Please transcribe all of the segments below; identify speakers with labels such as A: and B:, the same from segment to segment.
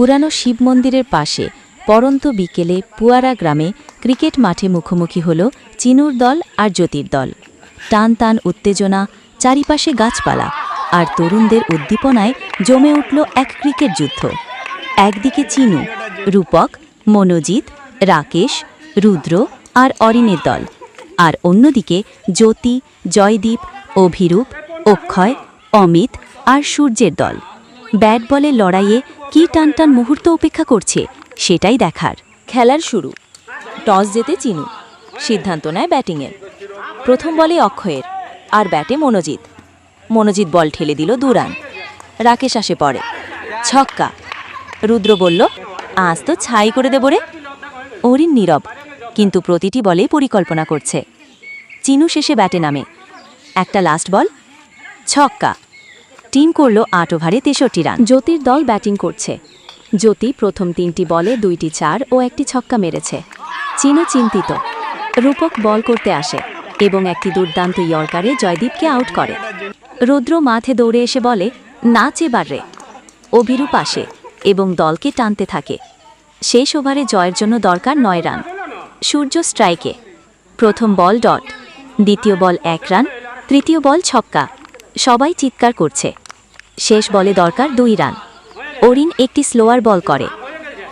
A: পুরানো শিব মন্দিরের পাশে পরন্ত বিকেলে পুয়ারা গ্রামে ক্রিকেট মাঠে মুখোমুখি হল চিনুর দল আর জ্যোতির দল। টান টান উত্তেজনা, চারিপাশে গাছপালা আর তরুণদের উদ্দীপনায় জমে উঠল এক ক্রিকেট যুদ্ধ। একদিকে চিনু, রূপক, মনোজিৎ, রাকেশ, রুদ্র আর অরিনের দল আর অন্যদিকে জ্যোতি, জয়দীপ, অভিরূপ, অক্ষয়, অমিত আর সূর্যের দল। ব্যাট বলের লড়াইয়ে কী টানটান মুহূর্ত অপেক্ষা করছে, সেটাই দেখার। খেলার শুরু। টস জেতে চিনু। সিদ্ধান্ত নেয় ব্যাটিংয়ের। প্রথম বলে অক্ষয়ের, আর ব্যাটে মনোজিৎ। মনোজিৎ বল ঠেলে দিল দুরান। রাকেশ আসে পড়ে ছক্কা। রুদ্র বলল, আজ তো ছাই করে দেব রে। অরিন নীরব, কিন্তু প্রতিটি বলে পরিকল্পনা করছে। চিনু শেষে ব্যাটে নামে। একটা লাস্ট বল। ছক্কা। টিম করল আট ওভারে তেষট্টি রান। জ্যোতির দল ব্যাটিং করছে। জ্যোতি প্রথম তিনটি বলে দুইটি চার ও একটি ছক্কা মেরেছে। চিনু চিন্তিত। রূপক বল করতে আসে এবং একটি দুর্দান্ত ইয়র্কারে জয়দীপকে আউট করে। রুদ্র মাঠে দৌড়ে এসে বলে নাচ এবার রে। অভিরূপ আসে এবং দলকে টানতে থাকে। শেষ ওভারে জয়ের জন্য দরকার নয় রান। সূর্য স্ট্রাইকে। প্রথম বল ডট। দ্বিতীয় বল এক রান। তৃতীয় বল ছক্কা। সবাই চিৎকার করছে। শেষ বলে দরকার দুই রান। অরিন একটি স্লোয়ার বল করে।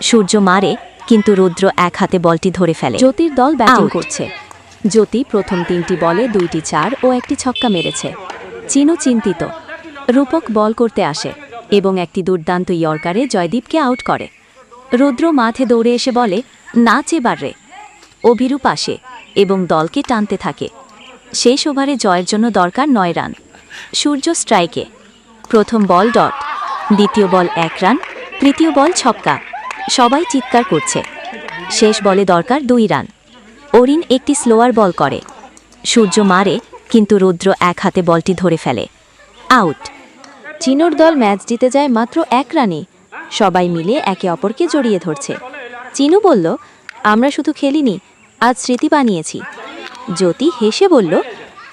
A: সূর্য মারে কিন্তু রুদ্র এক হাতে বলটি ধরে ফেলে। জ্যোতির দল ব্যাটিং করছে। জ্যোতি প্রথম তিনটি বলে দুইটি চার ও একটি ছক্কা মেরেছে। চিনু চিন্তিত। রূপক বল করতে আসে এবং একটি দুর্দান্ত ইয়র্কারে জয়দীপকে আউট করে। রুদ্র মাঠে দৌড়ে এসে বলে নাচ এবার রে। অভিরূপ আসে এবং দলকে টানতে থাকে। শেষ ওভারে জয়ের জন্য দরকার নয় রান। সূর্য স্ট্রাইকে। প্রথম বল ডট, দ্বিতীয় বল এক রান, তৃতীয় বল ছক্কা। সবাই চিৎকার করছে। শেষ বলে দরকার দুই রান। অরিন একটি স্লোয়ার বল করে। সূর্য মারে, কিন্তু রুদ্র এক হাতে বলটি ধরে ফেলে। আউট চিনোর দল ম্যাচ জিতে যায় মাত্র এক রানে সবাই মিলে একে অপরকে জড়িয়ে ধরছে। চিনু বলল, আমরা শুধু খেলিনি, আজ স্মৃতি বানিয়েছি। জ্যোতি হেসে বলল,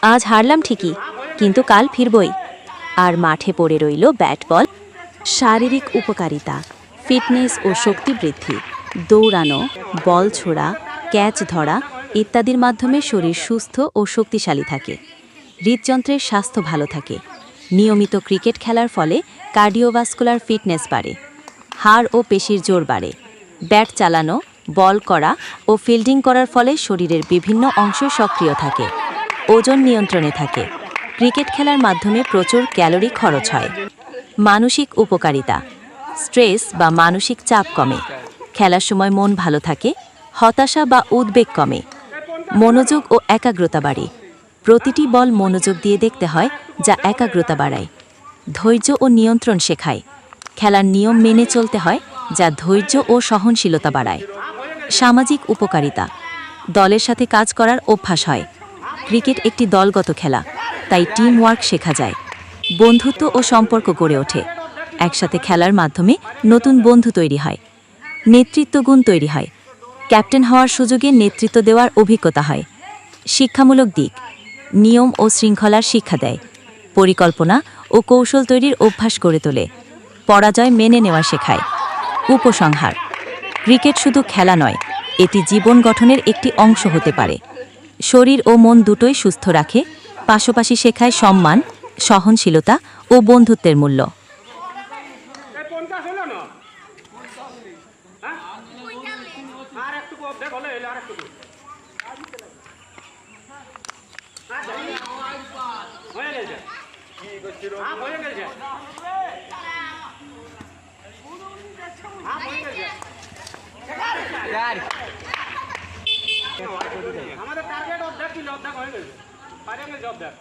A: আজ হারলাম ঠিকই। কিন্তু কাল ফিরবই। আর মাঠে পড়ে রইল ব্যাট বল, শারীরিক উপকারিতা, ফিটনেস ও শক্তি বৃদ্ধি, দৌড়ানো, বল ছোড়া, ক্যাচ ধরা ইত্যাদির মাধ্যমে শরীর সুস্থ ও শক্তিশালী থাকে। হৃদযন্ত্রের স্বাস্থ্য ভালো থাকে। নিয়মিত ক্রিকেট খেলার ফলে কার্ডিওভাস্কুলার ফিটনেস বাড়ে, হাড় ও পেশির জোর বাড়ে। ব্যাট চালানো, বল করা ও ফিল্ডিং করার ফলে শরীরের বিভিন্ন অংশ সক্রিয় থাকে, ওজন নিয়ন্ত্রণে থাকে। ক্রিকেট খেলার মাধ্যমে প্রচুর ক্যালোরি খরচ হয়। মানসিক উপকারিতা। স্ট্রেস বা মানসিক চাপ কমে। খেলার সময় মন ভালো থাকে, হতাশা বা উদ্বেগ কমে। মনোযোগ ও একাগ্রতা বাড়ে। প্রতিটি বল মনোযোগ দিয়ে দেখতে হয়, যা একাগ্রতা বাড়ায়। ধৈর্য ও নিয়ন্ত্রণ শেখায়। খেলার নিয়ম মেনে চলতে হয়, যা ধৈর্য ও সহনশীলতা বাড়ায়। সামাজিক উপকারিতা। দলের সাথে কাজ করার অভ্যাস হয়। ক্রিকেট একটি দলগত খেলা। তাই টিম ওয়ার্ক শেখা যায়। বন্ধুত্ব ও সম্পর্ক গড়ে ওঠে। একসাথে খেলার মাধ্যমে নতুন বন্ধু তৈরি হয়। নেতৃত্বগুণ তৈরি হয়। ক্যাপ্টেন হওয়ার সুযোগে নেতৃত্ব দেওয়ার অভিজ্ঞতা হয়। শিক্ষামূলক দিক। নিয়ম ও শৃঙ্খলার শিক্ষা দেয়। পরিকল্পনা ও কৌশল তৈরির অভ্যাস গড়ে তোলে। পরাজয় মেনে নেওয়া শেখায়। উপসংহার। ক্রিকেট শুধু খেলা নয়, এটি জীবন গঠনের একটি অংশ হতে পারে। শরীর ও মন দুটোই সুস্থ রাখে পাশাপাশি শেখায় সম্মান সহনশীলতা ও বন্ধুত্বের মূল্য।
B: এই পঞ্চাশ হলো না? হ্যাঁ? আর একটু দেখ হলে এলে আর একটু হয়ে হ্যাঁ আমাদের টার্গেট অর্ধেক ছিল অর্ধেক হয়ে গেছে। পারে জব দেখ